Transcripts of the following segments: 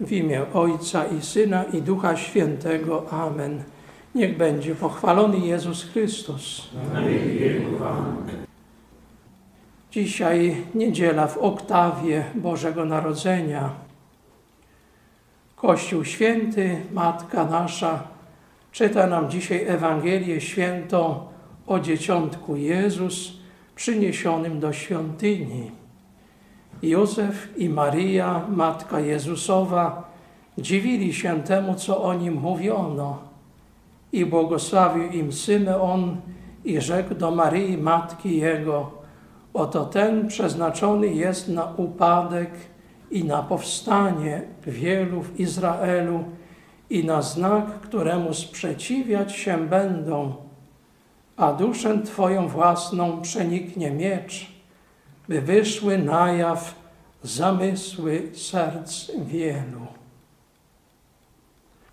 W imię Ojca i Syna i Ducha Świętego. Amen. Niech będzie pochwalony Jezus Chrystus. Dzisiaj niedziela w oktawie Bożego Narodzenia. Kościół Święty, Matka Nasza, czyta nam dzisiaj Ewangelię Świętą o dzieciątku Jezus przyniesionym do świątyni. Józef i Maria, Matka Jezusowa, dziwili się temu, co o nim mówiono. I błogosławił im Symeon i rzekł do Maryi, Matki Jego, oto ten przeznaczony jest na upadek i na powstanie wielu w Izraelu i na znak, któremu sprzeciwiać się będą, a duszę Twoją własną przeniknie miecz, by wyszły na jaw zamysły serc wielu.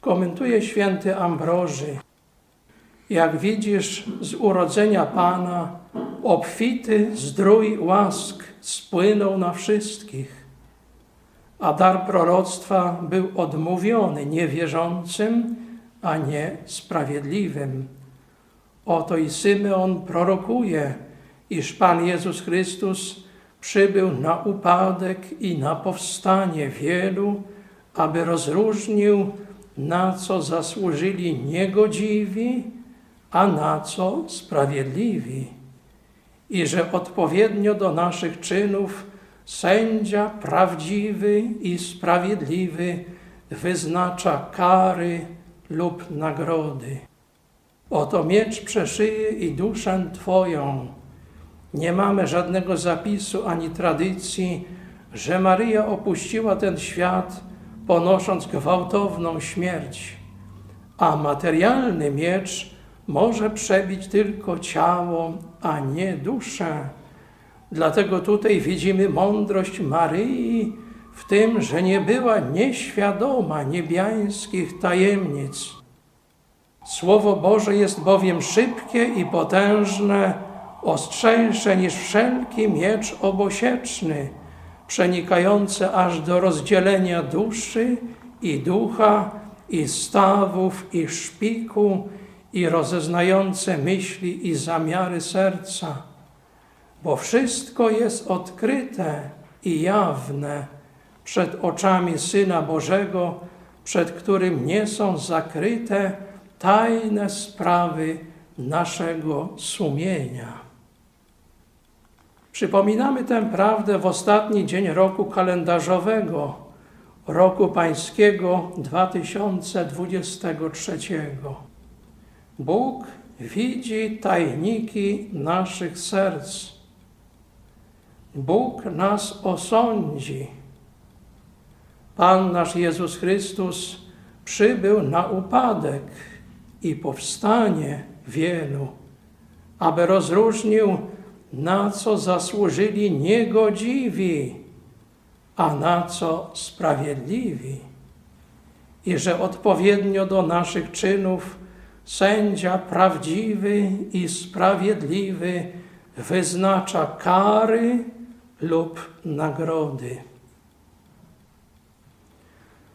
Komentuje święty Ambroży. Jak widzisz, z urodzenia Pana obfity zdrój łask spłynął na wszystkich, a dar proroctwa był odmówiony niewierzącym, a nie sprawiedliwym. Oto i Symeon prorokuje, iż Pan Jezus Chrystus przybył na upadek i na powstanie wielu, aby rozróżnił, na co zasłużyli niegodziwi, a na co sprawiedliwi. I że odpowiednio do naszych czynów sędzia prawdziwy i sprawiedliwy wyznacza kary lub nagrody. Oto miecz przeszyje i duszę Twoją. Nie mamy żadnego zapisu ani tradycji, że Maryja opuściła ten świat, ponosząc gwałtowną śmierć, a materialny miecz może przebić tylko ciało, a nie duszę. Dlatego tutaj widzimy mądrość Maryi w tym, że nie była nieświadoma niebiańskich tajemnic. Słowo Boże jest bowiem szybkie i potężne, ostrzejsze niż wszelki miecz obosieczny, przenikający aż do rozdzielenia duszy i ducha, i stawów, i szpiku, i rozeznające myśli i zamiary serca. Bo wszystko jest odkryte i jawne przed oczami Syna Bożego, przed którym nie są zakryte tajne sprawy naszego sumienia. Przypominamy tę prawdę w ostatni dzień roku kalendarzowego, roku pańskiego 2023. Bóg widzi tajniki naszych serc. Bóg nas osądzi. Pan nasz Jezus Chrystus przybył na upadek i powstanie wielu, aby rozróżnił, na co zasłużyli niegodziwi, a na co sprawiedliwi, i że odpowiednio do naszych czynów sędzia prawdziwy i sprawiedliwy wyznacza kary lub nagrody.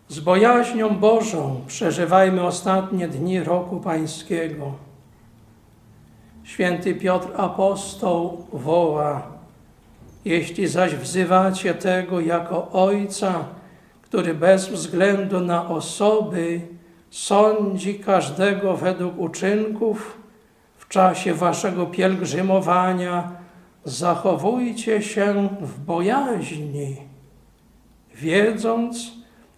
Z bojaźnią Bożą przeżywajmy ostatnie dni roku Pańskiego. Święty Piotr Apostoł woła: Jeśli zaś wzywacie tego jako Ojca, który bez względu na osoby sądzi każdego według uczynków, w czasie waszego pielgrzymowania zachowujcie się w bojaźni, wiedząc,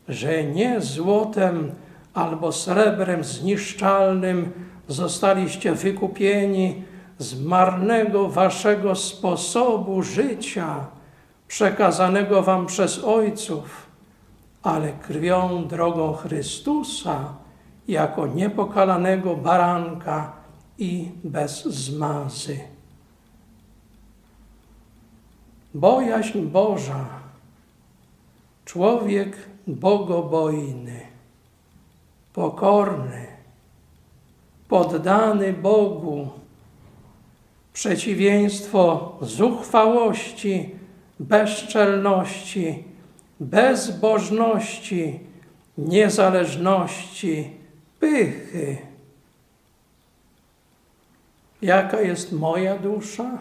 że nie złotem albo srebrem zniszczalnym zostaliście wykupieni z marnego waszego sposobu życia, przekazanego wam przez ojców, ale krwią drogą Chrystusa, jako niepokalanego baranka i bez zmazy. Bojaźń Boża, człowiek bogobojny, pokorny, poddany Bogu, przeciwieństwo zuchwałości, bezczelności, bezbożności, niezależności, pychy. Jaka jest moja dusza?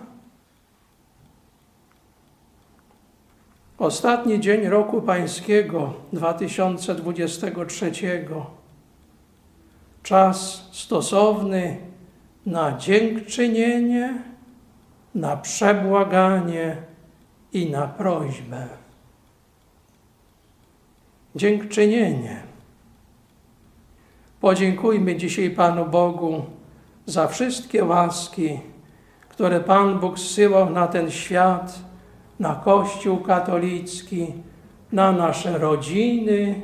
Ostatni dzień roku pańskiego 2023. Czas stosowny na dziękczynienie, na przebłaganie i na prośbę. Dziękczynienie. Podziękujmy dzisiaj Panu Bogu za wszystkie łaski, które Pan Bóg zsyłał na ten świat, na Kościół katolicki, na nasze rodziny,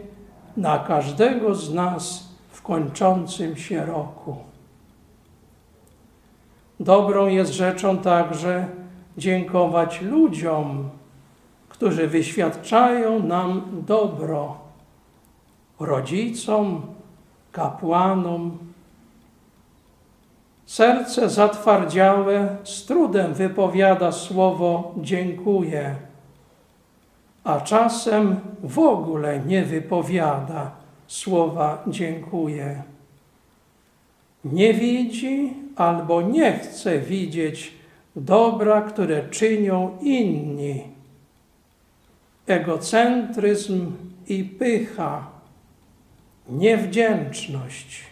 na każdego z nas kończącym się roku. Dobrą jest rzeczą także dziękować ludziom, którzy wyświadczają nam dobro, rodzicom, kapłanom. Serce zatwardziałe z trudem wypowiada słowo dziękuję, a czasem w ogóle nie wypowiada słowa dziękuję. Nie widzi albo nie chce widzieć dobra, które czynią inni. Egocentryzm i pycha, niewdzięczność.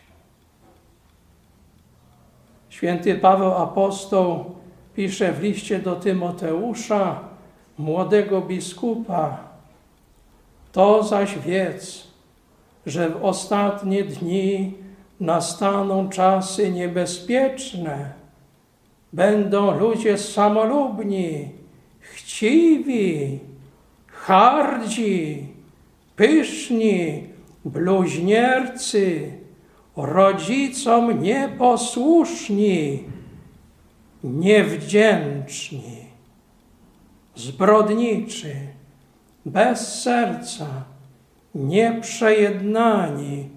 Święty Paweł Apostoł pisze w liście do Tymoteusza, młodego biskupa, to zaś wiedz, że w ostatnie dni nastaną czasy niebezpieczne. Będą ludzie samolubni, chciwi, hardzi, pyszni, bluźniercy, rodzicom nieposłuszni, niewdzięczni, zbrodniczy, bez serca, nieprzejednani,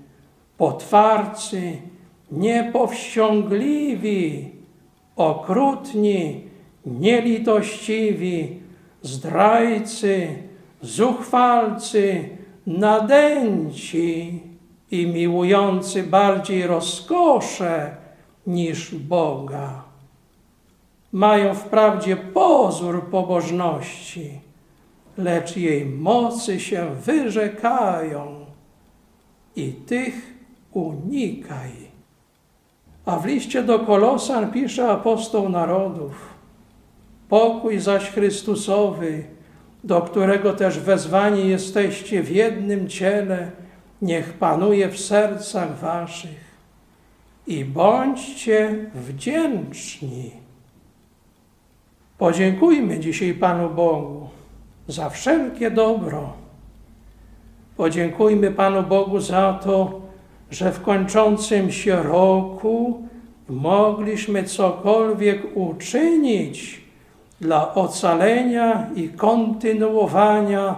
potwarcy, niepowściągliwi, okrutni, nielitościwi, zdrajcy, zuchwalcy, nadęci i miłujący bardziej rozkosze niż Boga. Mają wprawdzie pozór pobożności, lecz jej mocy się wyrzekają i tych unikaj. A w liście do Kolosan pisze apostoł narodów: Pokój zaś Chrystusowy, do którego też wezwani jesteście w jednym ciele, niech panuje w sercach waszych i bądźcie wdzięczni. Podziękujmy dzisiaj Panu Bogu za wszelkie dobro. Podziękujmy Panu Bogu za to, że w kończącym się roku mogliśmy cokolwiek uczynić dla ocalenia i kontynuowania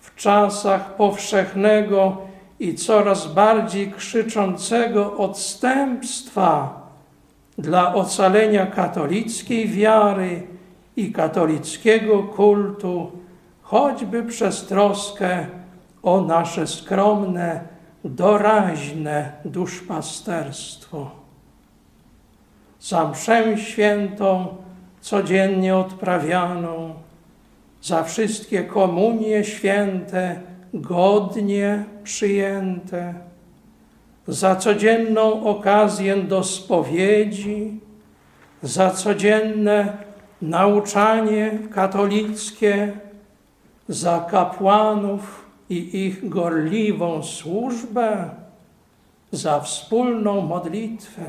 w czasach powszechnego i coraz bardziej krzyczącego odstępstwa dla ocalenia katolickiej wiary i katolickiego kultu, choćby przez troskę o nasze skromne, doraźne duszpasterstwo. Za mszę świętą, codziennie odprawianą, za wszystkie komunie święte, godnie przyjęte, za codzienną okazję do spowiedzi, za codzienne nauczanie katolickie, za kapłanów i ich gorliwą służbę, za wspólną modlitwę.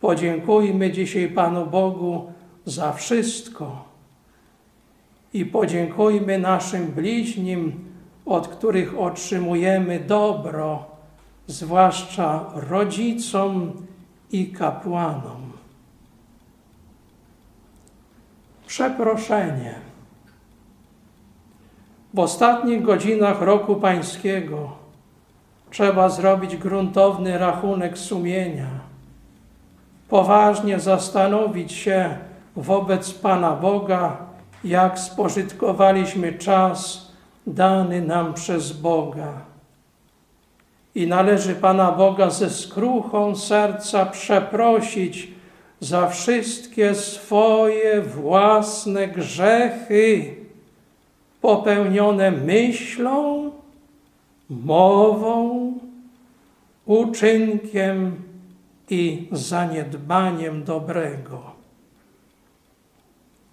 Podziękujmy dzisiaj Panu Bogu za wszystko i podziękujmy naszym bliźnim, od których otrzymujemy dobro, zwłaszcza rodzicom i kapłanom. Przeproszenie. W ostatnich godzinach roku pańskiego trzeba zrobić gruntowny rachunek sumienia, poważnie zastanowić się wobec Pana Boga, jak spożytkowaliśmy czas dany nam przez Boga. i należy Pana Boga ze skruchą serca przeprosić za wszystkie swoje własne grzechy popełnione myślą, mową, uczynkiem i zaniedbaniem dobrego.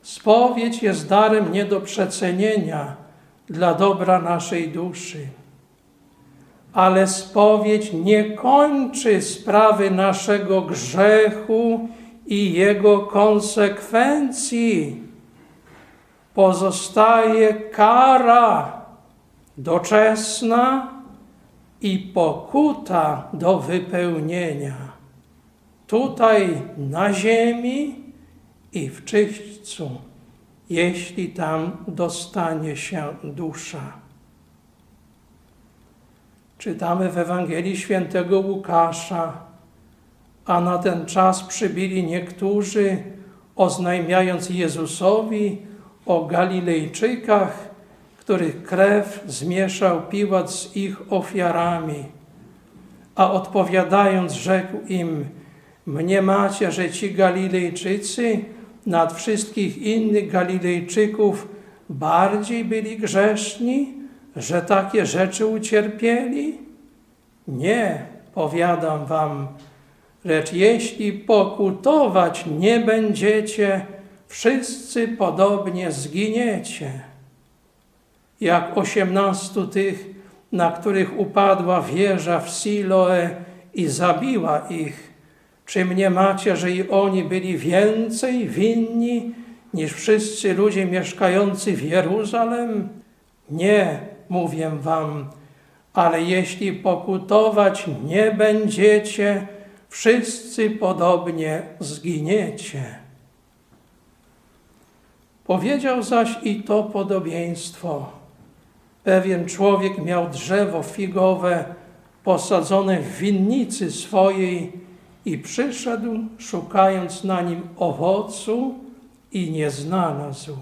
Spowiedź jest darem nie do przecenienia dla dobra naszej duszy. Ale spowiedź nie kończy sprawy naszego grzechu i jego konsekwencji. Pozostaje kara doczesna i pokuta do wypełnienia. Tutaj na ziemi i w czyśćcu, jeśli tam dostanie się dusza. Czytamy w Ewangelii świętego Łukasza, a na ten czas przybyli niektórzy, oznajmiając Jezusowi o Galilejczykach, których krew zmieszał Piłat z ich ofiarami. A odpowiadając, rzekł im: Mnie macie, że ci Galilejczycy nad wszystkich innych Galilejczyków bardziej byli grzeszni, że takie rzeczy ucierpieli? Nie, powiadam wam, lecz jeśli pokutować nie będziecie, wszyscy podobnie zginiecie. Jak osiemnastu tych, na których upadła wieża w Siloe i zabiła ich, czy mnie macie, że i oni byli więcej winni niż wszyscy ludzie mieszkający w Jeruzalem? Nie, mówię wam, ale jeśli pokutować nie będziecie, wszyscy podobnie zginiecie. Powiedział zaś i to podobieństwo. Pewien człowiek miał drzewo figowe posadzone w winnicy swojej i przyszedł, szukając na nim owocu i nie znalazł.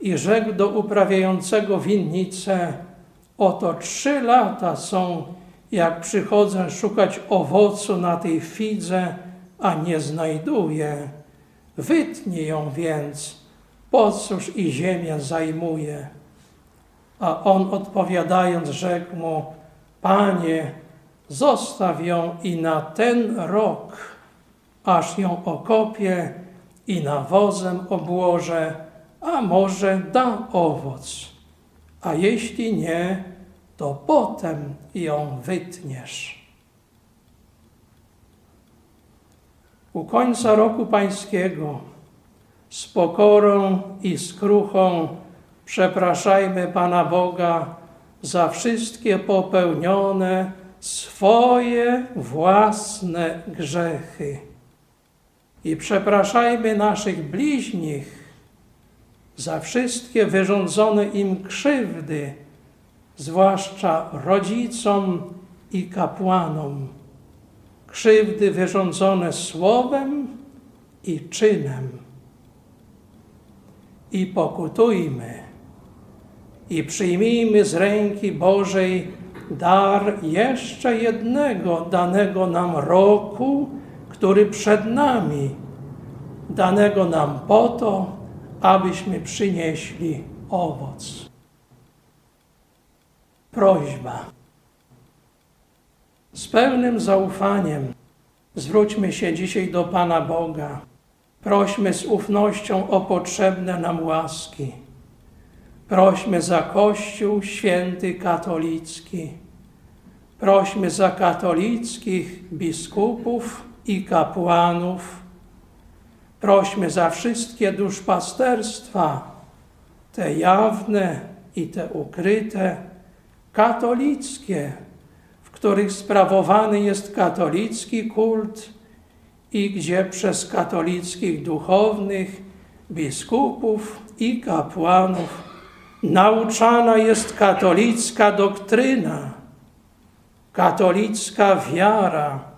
I rzekł do uprawiającego winnicę, oto trzy lata są, jak przychodzę szukać owocu na tej fidze, a nie znajduję. Wytnij ją więc, po cóż i ziemia zajmuje. A on odpowiadając rzekł mu, Panie, zostaw ją i na ten rok, aż ją okopię i nawozem obłożę, a może da owoc. A jeśli nie, to potem ją wytniesz. U końca roku pańskiego z pokorą i skruchą przepraszajmy Pana Boga za wszystkie popełnione swoje własne grzechy. I przepraszajmy naszych bliźnich za wszystkie wyrządzone im krzywdy, zwłaszcza rodzicom i kapłanom. Krzywdy wyrządzone słowem i czynem. I pokutujmy i przyjmijmy z ręki Bożej dar jeszcze jednego danego nam roku, który przed nami, danego nam po to, abyśmy przynieśli owoc. Prośba. Z pełnym zaufaniem zwróćmy się dzisiaj do Pana Boga. Prośmy z ufnością o potrzebne nam łaski. Prośmy za Kościół święty katolicki. Prośmy za katolickich biskupów i kapłanów. Prośmy za wszystkie duszpasterstwa, te jawne i te ukryte, katolickie, w których sprawowany jest katolicki kult i gdzie przez katolickich duchownych, biskupów i kapłanów nauczana jest katolicka doktryna, katolicka wiara.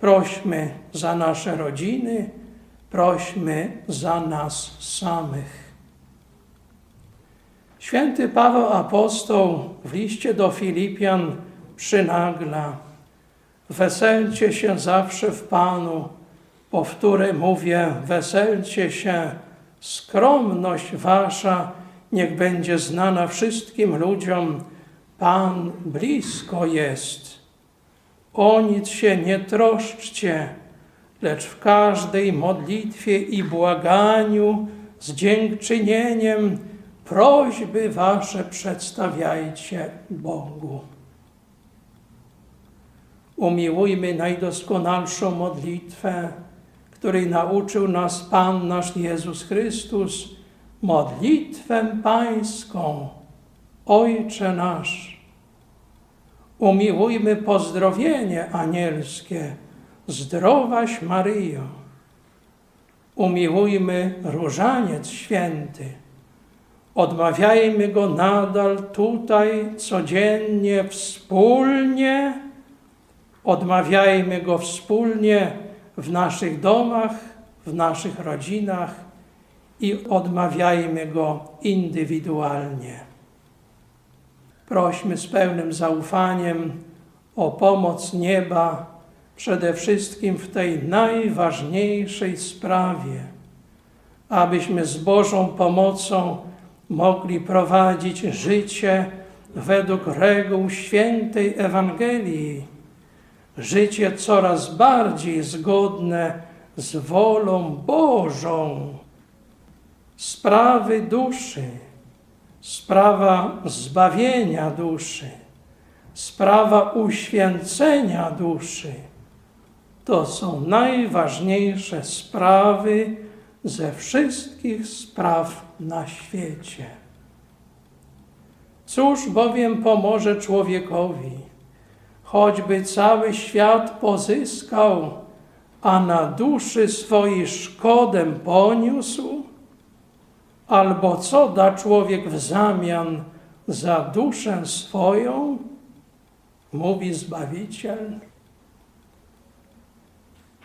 Prośmy za nasze rodziny, prośmy za nas samych. Święty Paweł Apostoł w liście do Filipian przynagla. Weselcie się zawsze w Panu. Powtórę mówię, weselcie się. Skromność wasza niech będzie znana wszystkim ludziom. Pan blisko jest. O nic się nie troszczcie, lecz w każdej modlitwie i błaganiu z dziękczynieniem prośby wasze przedstawiajcie Bogu. Umiłujmy najdoskonalszą modlitwę, której nauczył nas Pan nasz Jezus Chrystus, modlitwę pańską. Ojcze nasz. Umiłujmy pozdrowienie anielskie, zdrowaś Maryjo. Umiłujmy różaniec święty. Odmawiajmy go nadal tutaj codziennie, wspólnie. Odmawiajmy go wspólnie w naszych domach, w naszych rodzinach i odmawiajmy go indywidualnie. Prośmy z pełnym zaufaniem o pomoc nieba, przede wszystkim w tej najważniejszej sprawie, abyśmy z Bożą pomocą mogli prowadzić życie według reguł świętej Ewangelii, życie coraz bardziej zgodne z wolą Bożą, sprawy duszy, sprawa zbawienia duszy, sprawa uświęcenia duszy. To są najważniejsze sprawy ze wszystkich spraw na świecie. Cóż bowiem pomoże człowiekowi, choćby cały świat pozyskał, a na duszy swojej szkodę poniósł? Albo co da człowiek w zamian za duszę swoją? Mówi Zbawiciel.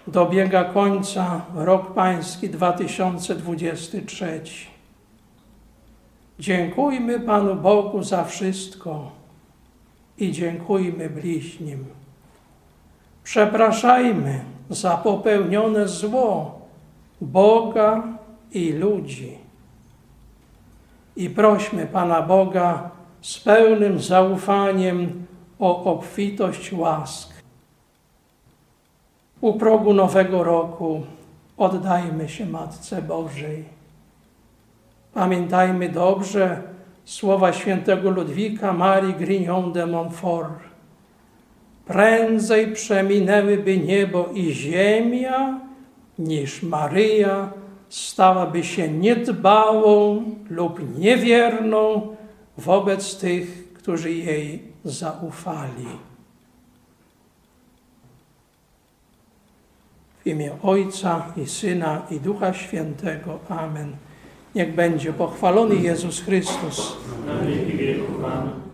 Dobiega końca rok Pański 2023. Dziękujmy Panu Bogu za wszystko i dziękujmy bliźnim. Przepraszajmy za popełnione zło Boga i ludzi. I prośmy Pana Boga z pełnym zaufaniem o obfitość łask. U progu nowego roku oddajmy się Matce Bożej. Pamiętajmy dobrze słowa świętego Ludwika Marii Grignon de Montfort. Prędzej przeminęłyby niebo i ziemia, niż Maryja stałaby się niedbałą lub niewierną wobec tych, którzy jej zaufali. W imię Ojca i Syna i Ducha Świętego. Amen. Niech będzie pochwalony Jezus Chrystus. na wieki. Amen.